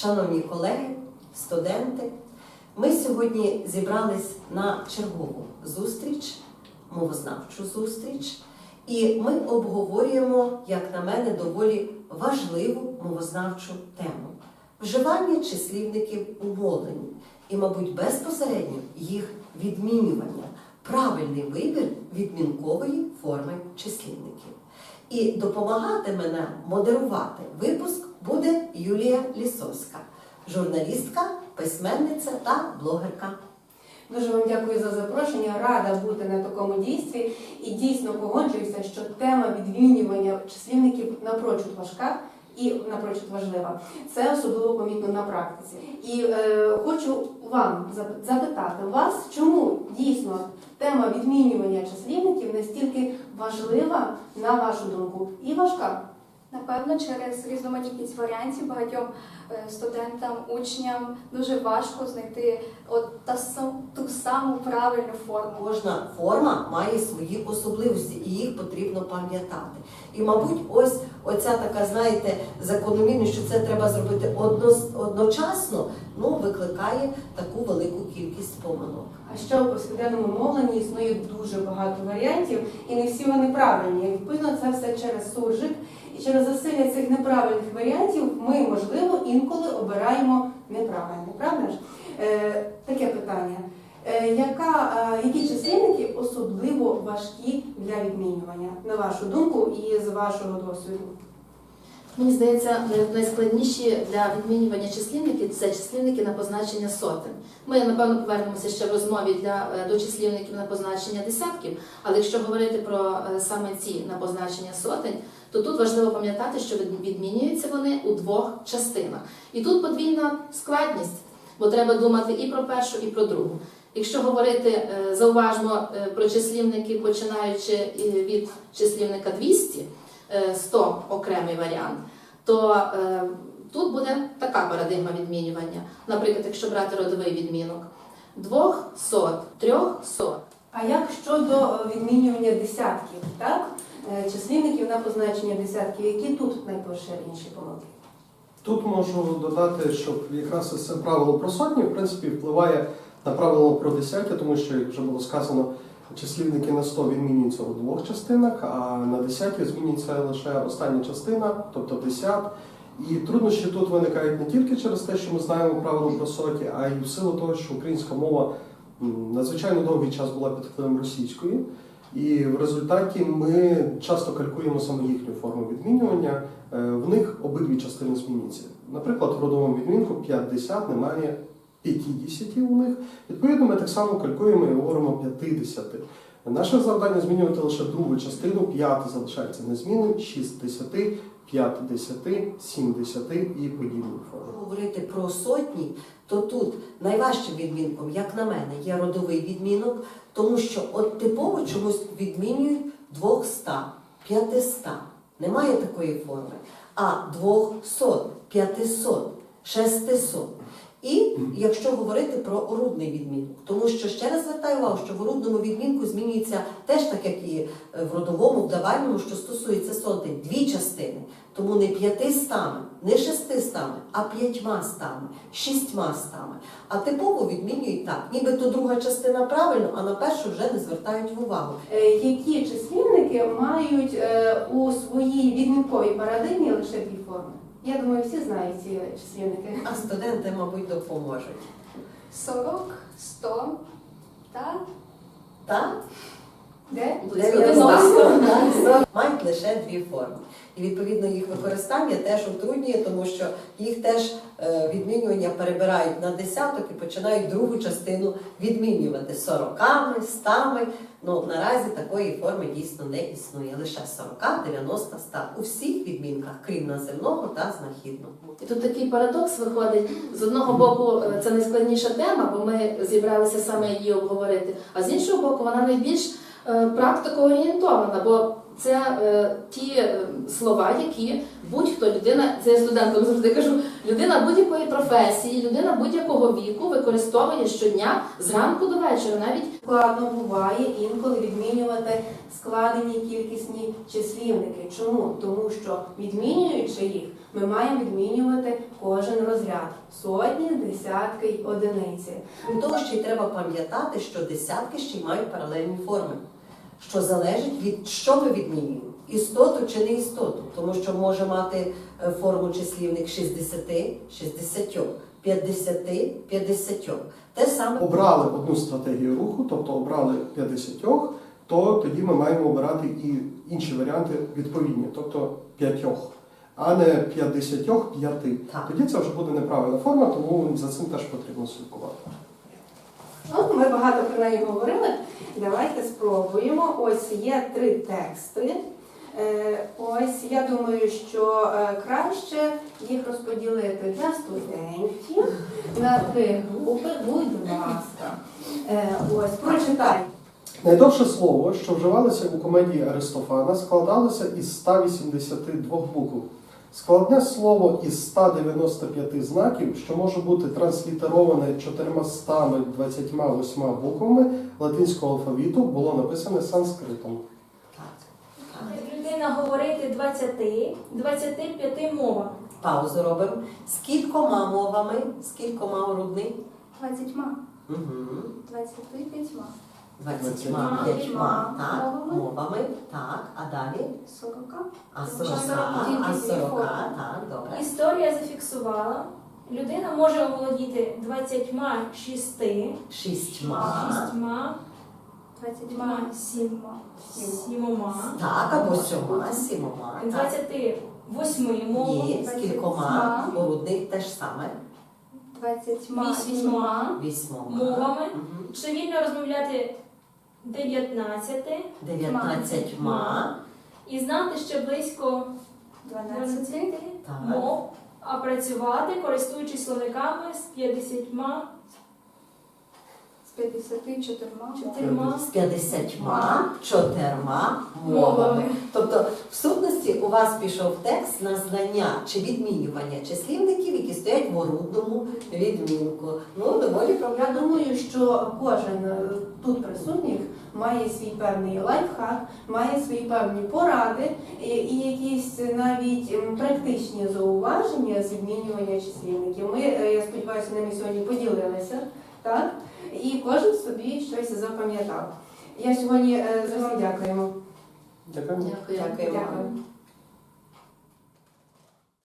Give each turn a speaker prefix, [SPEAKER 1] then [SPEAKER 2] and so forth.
[SPEAKER 1] Шановні колеги, студенти, ми сьогодні зібрались на чергову зустріч, мовознавчу зустріч, і ми обговорюємо, як на мене, доволі важливу мовознавчу тему вживання числівників у мовленні і, мабуть, безпосередньо їх відмінювання, правильний вибір відмінкової форми числівників. І допомагати нам модерувати випуск Юлія Лісовська, журналістка, письменниця та блогерка.
[SPEAKER 2] Дуже вам дякую за запрошення. Рада бути на такому дійстві і дійсно погоджуюся, що тема відмінювання числівників напрочуд важка і напрочуд важлива. Це особливо помітно на практиці. І е, хочу вам запитати вас, чому дійсно тема відмінювання числівників настільки важлива, на вашу думку, і важка.
[SPEAKER 3] Напевно, через різноманітність варіантів багатьом е, студентам, учням дуже важко знайти от та ту саму правильну форму.
[SPEAKER 1] Кожна форма має свої особливості, і їх потрібно пам'ятати. І, мабуть, ось оця така, знаєте, закономірність, що це треба зробити одно- одночасно, ну, викликає таку велику кількість помилок.
[SPEAKER 2] А ще у повсякденному мовленні існує дуже багато варіантів, і не всі вони правильні. Відповідно, це все через суржик. Через засилля цих неправильних варіантів ми, можливо, інколи обираємо неправильне. Правда ж? Е, таке питання. Е, яка, е, які числівники особливо важкі для відмінювання, на вашу думку і з вашого досвіду?
[SPEAKER 4] Мені здається, найскладніші для відмінювання числівників це числівники на позначення сотень. Ми напевно повернемося ще в розмові для е, до числівників на позначення десятків. Але якщо говорити про е, саме ці на позначення сотень, то тут важливо пам'ятати, що відмінюються вони у двох частинах. І тут подвійна складність, бо треба думати і про першу, і про другу. Якщо говорити, е, зауважмо е, про числівники, починаючи від числівника 200, е, 100 окремий варіант, то е, тут буде така парадигма відмінювання. Наприклад, якщо брати родовий відмінок двох сот, трьох сот.
[SPEAKER 2] А як щодо е, відмінювання десятків, так? Е, Числівників на позначення десятків, які тут найпоширеніші помилки?
[SPEAKER 5] Тут можу додати, що якраз ось це правило про сотні, в принципі, впливає на правило про десяті, тому що, як вже було сказано, числівники на 100 відмінюються у двох частинах, а на десяті змінюється лише остання частина, тобто десят. І труднощі тут виникають не тільки через те, що ми знаємо правило про соті, а й в силу того, що українська мова надзвичайно довгий час була під впливом російської. І в результаті ми часто калькуємо саме їхню форму відмінювання. Е, В них обидві частини змінюються. Наприклад, в родовому відмінку 50 немає 50 у них. Відповідно, ми так само калькуємо і говоримо 50. Наше завдання змінювати лише другу частину, п'яте залишається незмінним, 60, 50, 70 і подібні форми.
[SPEAKER 1] говорити про сотні, то тут найважчим відмінком, як на мене, є родовий відмінок, тому що от типово чомусь відмінюють 200, 500. Немає такої форми. А 200, 500, 600. І якщо говорити про орудний відмінок, тому що ще раз звертаю увагу, що в орудному відмінку змінюється теж так, як і е, в родовому, в давальному, що стосується сотень, дві частини. Тому не п'яти стами, не шести стами, а п'ятьма стами, шістьма стами. А типово відмінюють так, нібито друга частина правильно, а на першу вже не звертають увагу.
[SPEAKER 2] Е, Які числівники мають е, у своїй відмінковій парадигмі лише дві форми? Я думаю, всі знають ці числівники.
[SPEAKER 1] А студенти, мабуть, допоможуть.
[SPEAKER 3] 40, 100 та
[SPEAKER 1] Та?
[SPEAKER 2] Де?
[SPEAKER 1] 90. Мають лише дві форми. І відповідно їх використання теж утруднює, тому що їх теж е, відмінювання перебирають на десяток і починають другу частину відмінювати сороками, стами. Ну наразі такої форми дійсно не існує. Лише 40, 90, 100. У всіх відмінках, крім наземного та знахідного.
[SPEAKER 4] І тут такий парадокс виходить. З одного боку, е, це найскладніша тема, бо ми зібралися саме її обговорити. А з іншого боку, вона найбільш е, практикоорієнтована, бо це е, ті е, слова, які будь-хто людина, це я студентам завжди кажу, людина будь-якої професії, людина будь-якого віку використовує щодня зранку до вечора, навіть
[SPEAKER 2] Складно буває інколи відмінювати складені кількісні числівники. Чому? Тому що відмінюючи їх, ми маємо відмінювати кожен розряд сотні, десятки й одиниці.
[SPEAKER 1] Крім того, ще й треба пам'ятати, що десятки ще й мають паралельні форми, що залежить від що ми відмінюємо. Істоту чи не істоту, тому що може мати е, форму числівник 60, 60, 50, 50. Те саме
[SPEAKER 5] Обрали одну стратегію руху, тобто обрали 50, то тоді ми маємо обирати і інші варіанти відповідні, тобто 5, а не 50, 5.
[SPEAKER 1] Так.
[SPEAKER 5] Тоді це вже буде неправильна форма, тому за цим теж потрібно слідкувати.
[SPEAKER 2] Ну, ми багато про неї говорили. Давайте спробуємо. Ось є три тексти. Е, Ось я думаю, що е, краще їх розподілити для студентів на три групи. Будь ласка. Е, Ось прочитай.
[SPEAKER 5] Найдовше слово, що вживалося у комедії Аристофана, складалося із 182 букв. Складне слово із 195 знаків, що може бути транслітероване 428 буквами латинського алфавіту, було написане санскритом.
[SPEAKER 6] Людина говорити 20, 25 мовами.
[SPEAKER 1] Паузу робимо. З кількома мовами, з кількома грудний?
[SPEAKER 3] 20,
[SPEAKER 1] Угу.
[SPEAKER 3] 25,
[SPEAKER 1] 25
[SPEAKER 3] П'ятьма
[SPEAKER 1] так,
[SPEAKER 3] мовами.
[SPEAKER 1] так, а далі?
[SPEAKER 3] 40.
[SPEAKER 1] А
[SPEAKER 3] Тому
[SPEAKER 1] 40, а
[SPEAKER 3] тільки
[SPEAKER 1] 40, так, добре.
[SPEAKER 6] Історія зафіксувала. Людина може оволодіти 26,
[SPEAKER 1] Шістьма.
[SPEAKER 6] 6,
[SPEAKER 3] 27.
[SPEAKER 6] 7,
[SPEAKER 1] Так, або сьома, сімома. так.
[SPEAKER 6] 28 мовами.
[SPEAKER 1] Є, з кількома, грудних теж саме.
[SPEAKER 3] 28.
[SPEAKER 6] Вісьма
[SPEAKER 1] Вісьмома.
[SPEAKER 6] мовами. Чи вільно розмовляти 19
[SPEAKER 1] Дев'ятнадцятьма.
[SPEAKER 6] і знати ще близько
[SPEAKER 3] 12.
[SPEAKER 1] Так.
[SPEAKER 6] мов, а працювати, користуючись словниками з 50
[SPEAKER 3] З 54.
[SPEAKER 6] чотирма
[SPEAKER 1] З п'ятдесятьма, чотирма мовами.
[SPEAKER 6] мовами.
[SPEAKER 1] Тобто, в сутності у вас пішов текст на знання чи відмінювання числівників, стоять в орудному відмінку. Ну, доволі
[SPEAKER 2] Я думаю, що кожен е, тут присутніх має свій певний лайфхак, має свої певні поради і, і якісь навіть практичні зауваження з відмінювання числівників. Ми, е, я сподіваюся, ними сьогодні поділилися, так? І кожен собі щось запам'ятав. Я сьогодні е, за вам дякуємо.
[SPEAKER 5] Дякую.
[SPEAKER 4] дякую.
[SPEAKER 2] Дякую.